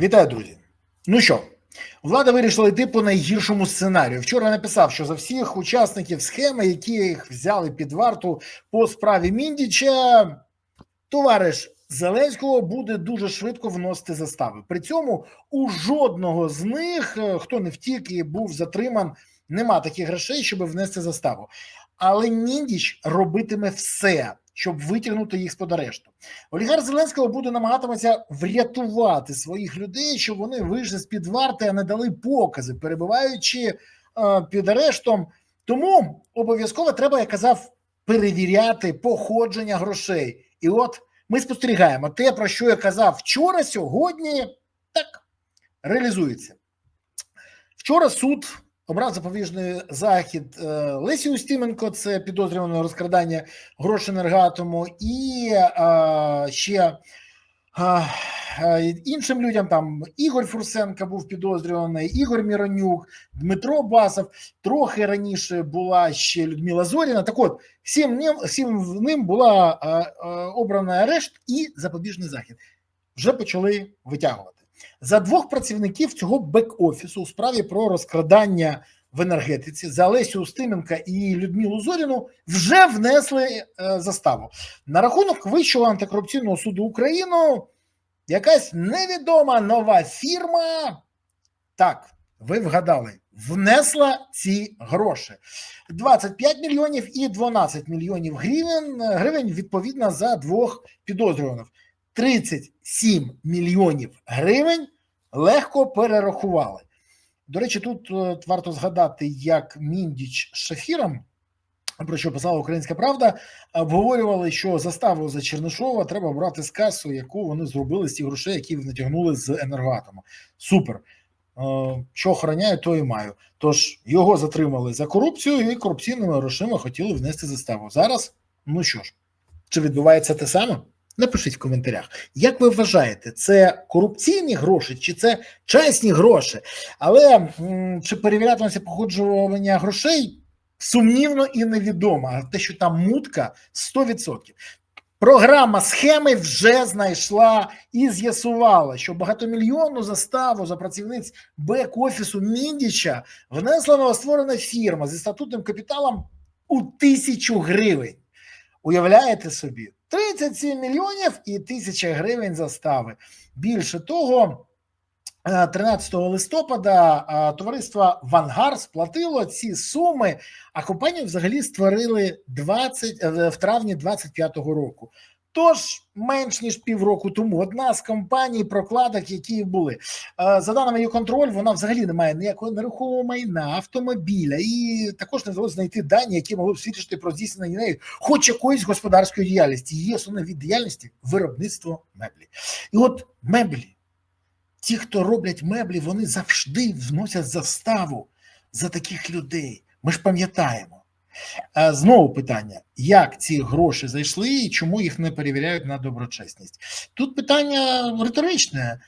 Вітаю, друзі. Ну що, влада вирішила йти по найгіршому сценарію. Вчора написав, що за всіх учасників схеми, яких взяли під варту по справі Міндіча, товариш Зеленського буде дуже швидко вносити застави. При цьому у жодного з них, е, хто не втік і був затриман, нема таких грошей, щоб внести заставу. Але Міндіч робитиме все, щоб витягнути їх з під арешту. Олігарх Зеленського буде намагатиметься врятувати своїх людей, щоб вони вийшли з під варти, а не дали покази, перебуваючи е, під арештом. Тому обов'язково треба, я казав, перевіряти походження грошей. І от ми спостерігаємо те, про що я казав вчора, сьогодні так реалізується. Вчора суд обрав запобіжний захід е, Лесі Устіменко, це підозрюваного розкрадання грошей енергатому, і е, ще е, іншим людям там Ігор Фурсенко був підозрюваний, Ігор Міронюк, Дмитро Басов. Трохи раніше була ще Людмила Зоріна. Так от всім ним, всім ним була е, е, обрана арешт і запобіжний захід. Вже почали витягувати за двох працівників цього бек-офісу у справі про розкрадання в енергетиці за Лесю Устименка і Людмилу Зоріну вже внесли е, заставу на рахунок Вищого антикорупційного суду України. Якась невідома нова фірма. Так, ви вгадали, внесла ці гроші 25 мільйонів і 12 мільйонів гривень, гривень відповідно за двох підозрюваних. 37 мільйонів гривень легко перерахували. До речі, тут е, варто згадати, як Міндіч з про що писала Українська Правда, обговорювали, що заставу за Чернишова треба брати з касу, яку вони зробили з тих грошей, які натягнули з енергоатому. Супер. Е, Що охороняю, то і маю. Тож його затримали за корупцію і корупційними грошима хотіли внести заставу. Зараз, ну що ж, чи відбувається те саме? Напишіть в коментарях, як ви вважаєте, це корупційні гроші чи це чесні гроші? Але чи перевірятиметься походжування грошей? Сумнівно і невідомо. А те, що там мутка 100%. Програма схеми вже знайшла і з'ясувала, що багатомільйонну заставу за працівниць бек-офісу Міндіча внесла новостворена фірма зі статутним капіталом у тисячу гривень. Уявляєте собі? 37 мільйонів і тисяча гривень застави. Більше того, 13 листопада товариство Вангар сплатило ці суми, а компанію взагалі створили 20, в травні 25-го року. Тож менш ніж півроку тому одна з компаній прокладок, які були за даними контроль, вона взагалі не має ніякого нерухомого майна, автомобіля, і також не вдалося знайти дані, які могли б свідчити про здійснення нею хоч якоїсь господарської діяльності. Її основний від діяльності виробництво меблі. І от меблі, ті, хто роблять меблі, вони завжди вносять заставу за таких людей. Ми ж пам'ятаємо. Знову питання: як ці гроші зайшли і чому їх не перевіряють на доброчесність? Тут питання риторичне.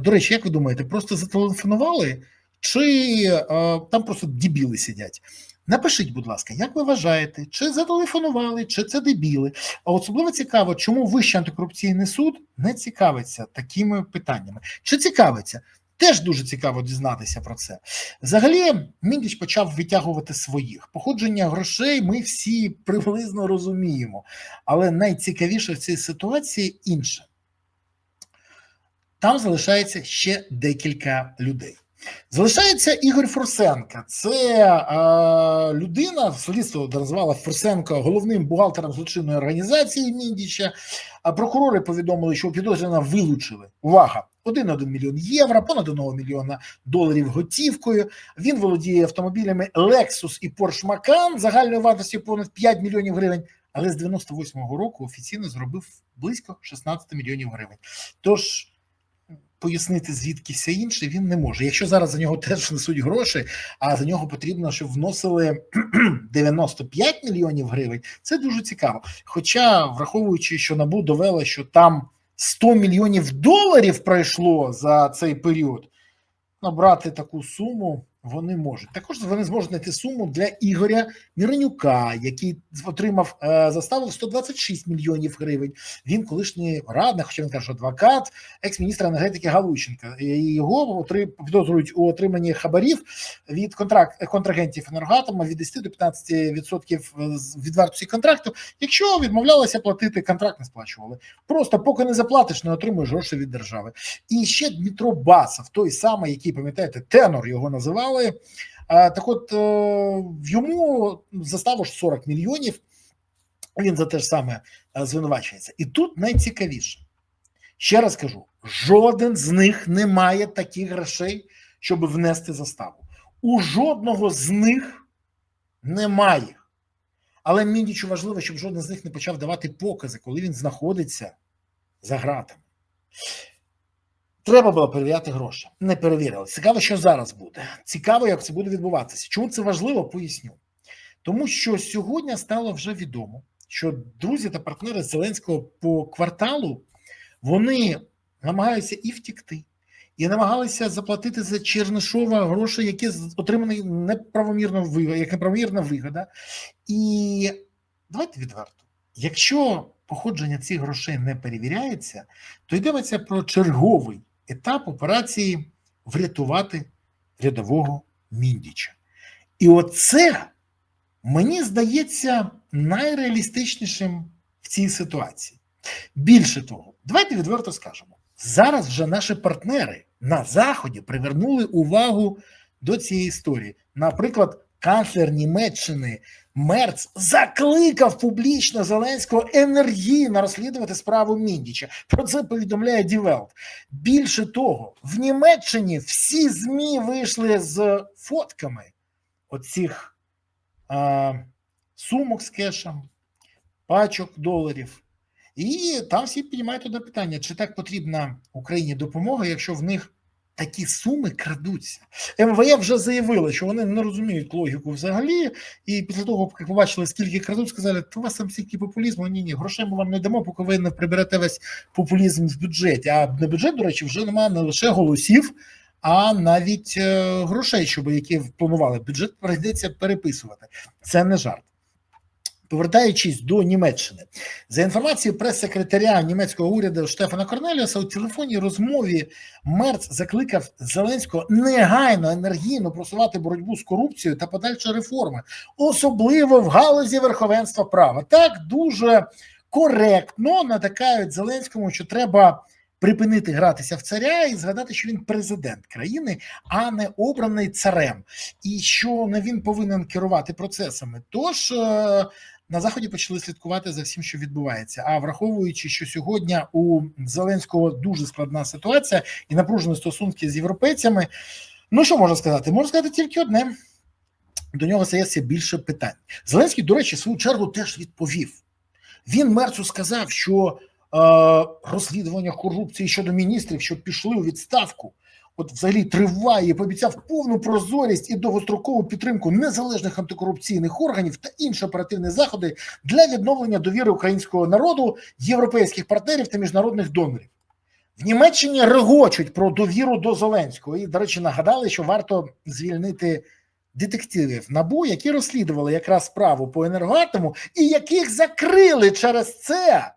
До речі, як ви думаєте, просто зателефонували, чи там просто дебіли сидять? Напишіть, будь ласка, як ви вважаєте, чи зателефонували, чи це дебіли? А особливо цікаво, чому Вищий антикорупційний суд не цікавиться такими питаннями? Чи цікавиться? Теж дуже цікаво дізнатися про це. Взагалі, Міндіч почав витягувати своїх. Походження грошей ми всі приблизно розуміємо. Але найцікавіше в цій ситуації інше. Там залишається ще декілька людей. Залишається Ігор Фурсенко. Це е, людина, слідство назвала Фурсенко головним бухгалтером злочинної організації Міндіча. А прокурори повідомили, що підозрювана вилучили. Увага! 1,1 мільйон євро, понад 1 мільйона доларів готівкою. Він володіє автомобілями Lexus і Porsche Macan загальною вартістю понад 5 мільйонів гривень. Але з 98-го року офіційно зробив близько 16 мільйонів гривень. Тож пояснити звідки все інше він не може. Якщо зараз за нього теж несуть гроші, а за нього потрібно, щоб вносили 95 мільйонів гривень, це дуже цікаво. Хоча, враховуючи, що набу довело, що там 100 мільйонів доларів пройшло за цей період, набрати таку суму вони можуть. Також вони зможуть знайти суму для Ігоря Міронюка, який отримав е, заставу в 126 мільйонів гривень. Він колишній радник, хоча він каже, адвокат, екс-міністра енергетики Галущенка. І його підозрюють у отриманні хабарів від контракт контрагентів енергоатома від 10 до 15% з- від вартості контракту. Якщо відмовлялися платити, контракт не сплачували. Просто поки не заплатиш, не отримуєш гроші від держави. І ще Дмитро Басов, той самий, який пам'ятаєте, тенор його називали. А, так, от йому заставу ж 40 мільйонів. Він за те ж саме е, звинувачується. І тут найцікавіше. Ще раз кажу: жоден з них не має таких грошей, щоб внести заставу. У жодного з них немає. Але Міндічу важливо, щоб жоден з них не почав давати покази, коли він знаходиться за ґратами. Треба було перевіряти гроші. Не перевірили. Цікаво, що зараз буде. Цікаво, як це буде відбуватися. Чому це важливо, поясню. Тому що сьогодні стало вже відомо, що друзі та партнери Зеленського по кварталу вони намагаються і втікти, і намагалися заплатити за Чернишова гроші, які отримані неправомірно як неправомірна вигода. І давайте відверто. Якщо походження цих грошей не перевіряється, то йдеться про черговий етап операції врятувати рядового Міндіча. І оце мені здається найреалістичнішим в цій ситуації. Більше того, давайте відверто скажемо: зараз вже наші партнери на Заході привернули увагу до цієї історії. Наприклад, канцлер Німеччини Мерц закликав публічно Зеленського енергійно розслідувати справу Міндіча. Про це повідомляє Дівелт. Більше того, в Німеччині всі ЗМІ вийшли з фотками оцих а, сумок з кешем, пачок доларів. І там всі піднімають туди питання, чи так потрібна Україні допомога, якщо в них такі суми крадуться. МВФ вже заявили, що вони не розуміють логіку взагалі, і після того, як побачили, скільки крадуть, сказали, то у вас там стільки популізму, ні, ні, грошей ми вам не дамо, поки ви не приберете весь популізм в бюджеті. А на бюджет, до речі, вже немає не лише голосів, а навіть е, грошей, щоб які планували. Бюджет прийдеться переписувати. Це не жарт. Повертаючись до Німеччини, за інформацією прес-секретаря німецького уряду Штефана Корнеліуса, у телефонній розмові Мерц закликав Зеленського негайно енергійно просувати боротьбу з корупцією та подальші реформи, особливо в галузі верховенства права. Так дуже коректно натякають Зеленському, що треба припинити гратися в царя і згадати, що він президент країни, а не обраний царем, і що не він повинен керувати процесами. Тож е, на заході почали слідкувати за всім, що відбувається. А враховуючи, що сьогодні у Зеленського дуже складна ситуація і напружені стосунки з європейцями, ну що можна сказати? Можна сказати тільки одне. До нього стається більше питань. Зеленський, до речі, свою чергу теж відповів. Він Мерцу сказав, що е, розслідування корупції щодо міністрів, що пішли у відставку, от взагалі триває, і пообіцяв повну прозорість і довгострокову підтримку незалежних антикорупційних органів та інші оперативні заходи для відновлення довіри українського народу, європейських партнерів та міжнародних донорів. В Німеччині регочуть про довіру до Зеленського. І, до речі, нагадали, що варто звільнити детективів набу, які розслідували якраз справу по енергоатому, і яких закрили через це,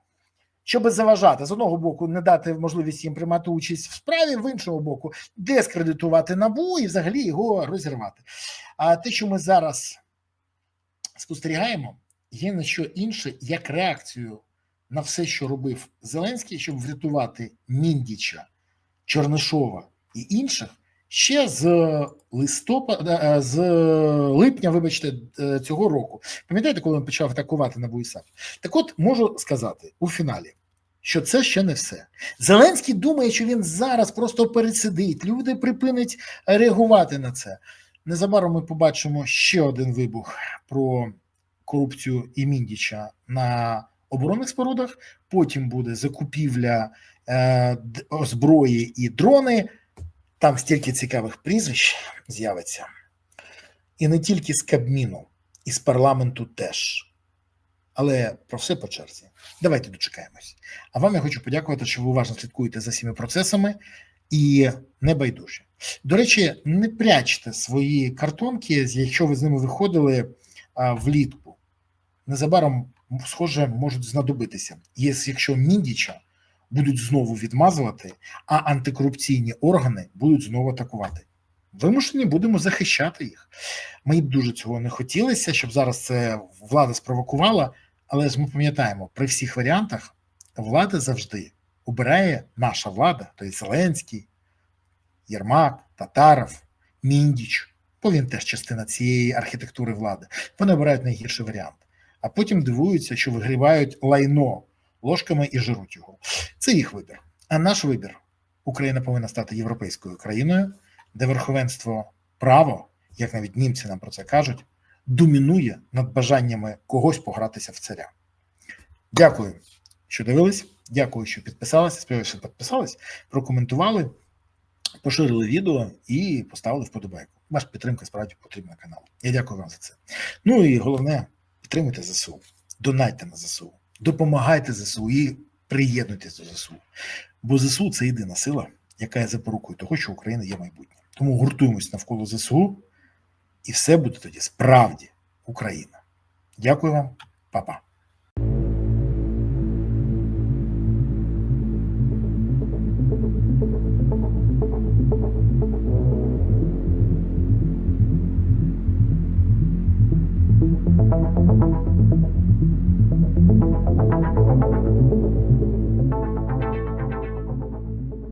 щоб заважати з одного боку, не дати можливість їм приймати участь в справі, в іншого боку, дискредитувати набу і взагалі його розірвати. А те, що ми зараз спостерігаємо, є не що інше, як реакцію на все, що робив Зеленський, щоб врятувати Міндіча, Чернишова і інших. Ще з листопада, е, з липня, вибачте, е, цього року. Пам'ятаєте, коли він почав атакувати на САП? Так от можу сказати у фіналі, що це ще не все. Зеленський думає, що він зараз просто пересидить, люди припинять реагувати на це. Незабаром ми побачимо ще один вибух про корупцію і Міндіча на оборонних спорудах. Потім буде закупівля е, зброї і дрони. Там стільки цікавих прізвищ з'явиться. І не тільки з Кабміну, і з парламенту теж. Але про все по черзі. Давайте дочекаємось. А вам я хочу подякувати, що ви уважно слідкуєте за всіми процесами і не байдужі. До речі, не прячте свої картонки, якщо ви з ними виходили влітку. Незабаром, схоже, можуть знадобитися. Якщо міндіча будуть знову відмазувати, а антикорупційні органи будуть знову атакувати. Вимушені будемо захищати їх. Мені б дуже цього не хотілося, щоб зараз це влада спровокувала. Але ж ми пам'ятаємо, при всіх варіантах влада завжди обирає наша влада, тобто Зеленський, Єрмак, Татаров, Міндіч, бо він теж частина цієї архітектури влади. Вони обирають найгірший варіант, а потім дивуються, що вигрібають лайно ложками і жируть його. Це їх вибір. А наш вибір Україна повинна стати європейською країною, де верховенство право, як навіть німці нам про це кажуть, домінує над бажаннями когось погратися в царя. Дякую, що дивились. Дякую, що підписалися. Сподіваюся, що підписались, прокоментували, поширили відео і поставили вподобайку. Ваша підтримка справді потрібна каналу. Я дякую вам за це. Ну і головне, підтримуйте ЗСУ, донайте на ЗСУ, допомагайте ЗСУ і приєднуйтесь до ЗСУ. Бо ЗСУ це єдина сила, яка є запорукою того, що Україна є майбутнє. Тому гуртуємось навколо ЗСУ, і все буде тоді справді Україна. Дякую вам, па-па.